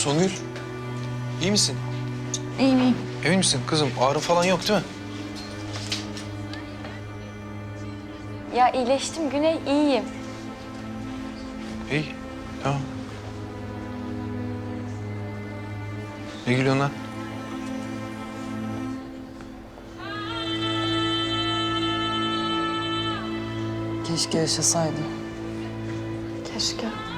Songül, iyi misin? İyiyim iyiyim. Emin misin kızım? Ağrı falan yok değil mi? Ya iyileştim Güney, iyiyim. İyi, tamam. Ne gülüyorsun lan? Keşke yaşasaydı. Keşke.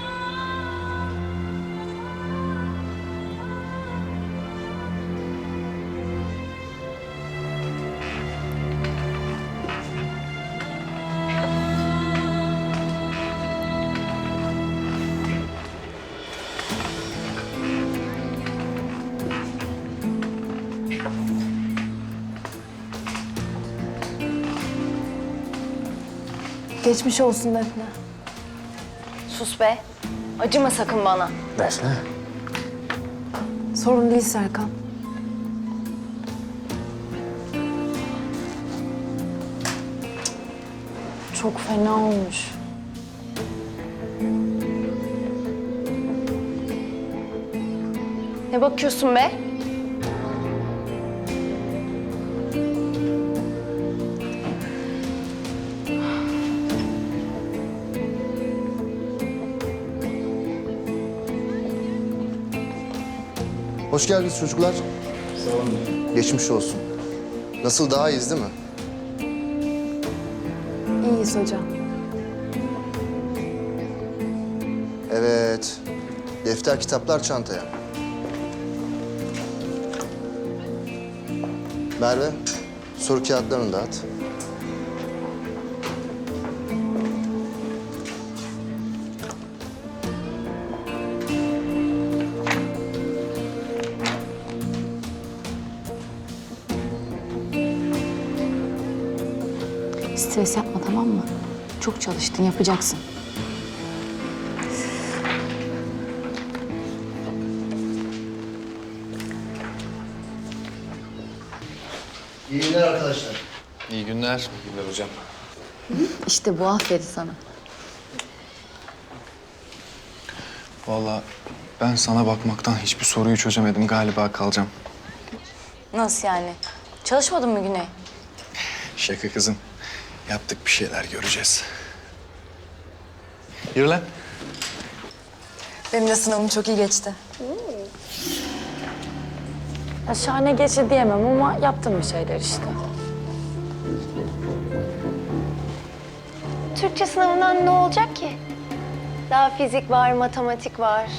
Geçmiş olsun Defne. Sus be. Acıma sakın bana. Defne. Sorun değil Serkan. Çok fena olmuş. Ne bakıyorsun be? Hoş geldiniz çocuklar. Sağ olun. Geçmiş olsun. Nasıl daha iyiyiz değil mi? İyiyiz hocam. Evet. Defter, kitaplar çantaya. Merve, soru kağıtlarını dağıt. Stres yapma tamam mı? Çok çalıştın yapacaksın. İyi günler arkadaşlar. İyi günler. İyi günler hocam. İşte bu aferin sana. Vallahi ben sana bakmaktan hiçbir soruyu çözemedim. Galiba kalacağım. Nasıl yani? Çalışmadın mı Güney? Şaka kızım. Yaptık bir şeyler göreceğiz. Yürü lan. Benim de sınavım çok iyi geçti. Ya şahane geçti diyemem ama yaptım bir şeyler işte. Türkçe sınavından ne olacak ki? Daha fizik var, matematik var.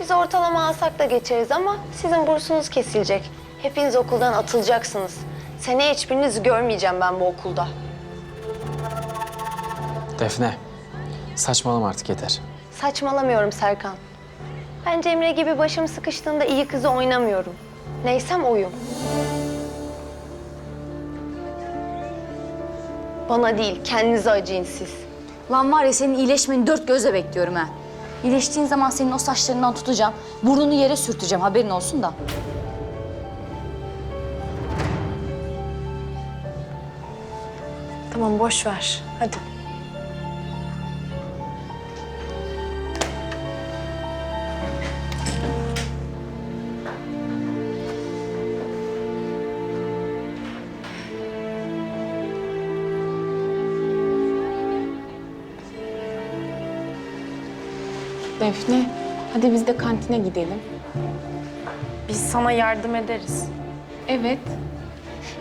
Biz ortalama alsak da geçeriz ama sizin bursunuz kesilecek. Hepiniz okuldan atılacaksınız. Seneye hiçbirinizi görmeyeceğim ben bu okulda. Defne, saçmalama artık yeter. Saçmalamıyorum Serkan. Ben Cemre gibi başım sıkıştığında iyi kızı oynamıyorum. Neysem oyum. Bana değil, kendinize acıyın siz. Lan var ya senin iyileşmeni dört gözle bekliyorum ha. İyileştiğin zaman senin o saçlarından tutacağım. Burnunu yere sürteceğim haberin olsun da. Tamam boş ver. Hadi. Defne, hadi biz de kantine gidelim. Biz sana yardım ederiz. Evet.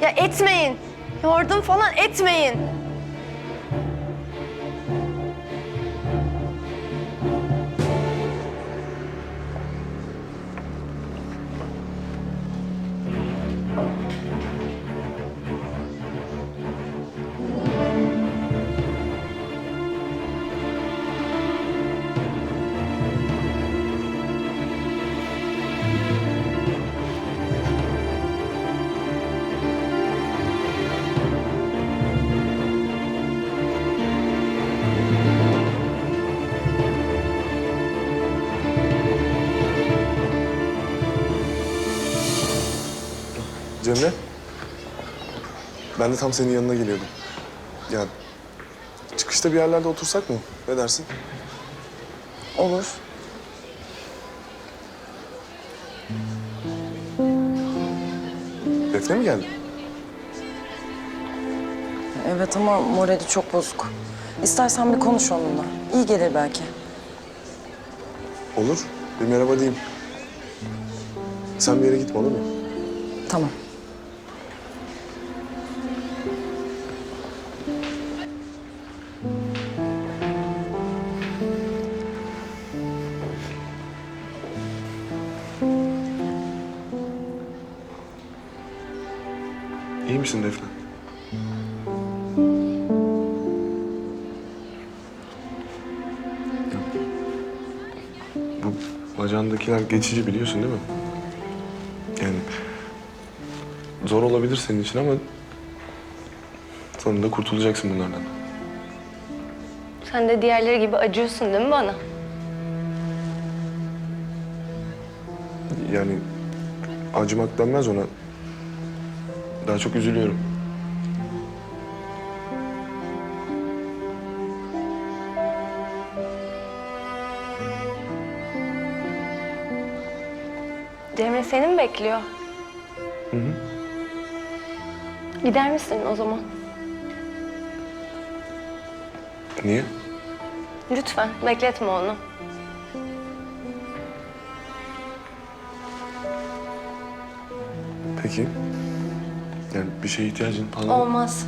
Ya etmeyin. Yardım falan etmeyin. Cemre. Ben de tam senin yanına geliyordum. Ya çıkışta bir yerlerde otursak mı? Ne dersin? Olur. Defne mi geldi? Evet ama morali çok bozuk. İstersen bir konuş onunla. İyi gelir belki. Olur. Bir merhaba diyeyim. Sen bir yere gitme olur mu? Tamam. İyi misin Defne? Bu bacağındakiler geçici biliyorsun değil mi? Yani zor olabilir senin için ama sonunda kurtulacaksın bunlardan. Sen de diğerleri gibi acıyorsun değil mi bana? Yani acımak denmez ona. Daha çok üzülüyorum. Cemre seni mi bekliyor? Hı hı. Gider misin o zaman? Niye? Lütfen bekletme onu. Peki. Yani bir şeye ihtiyacın falan Olmaz.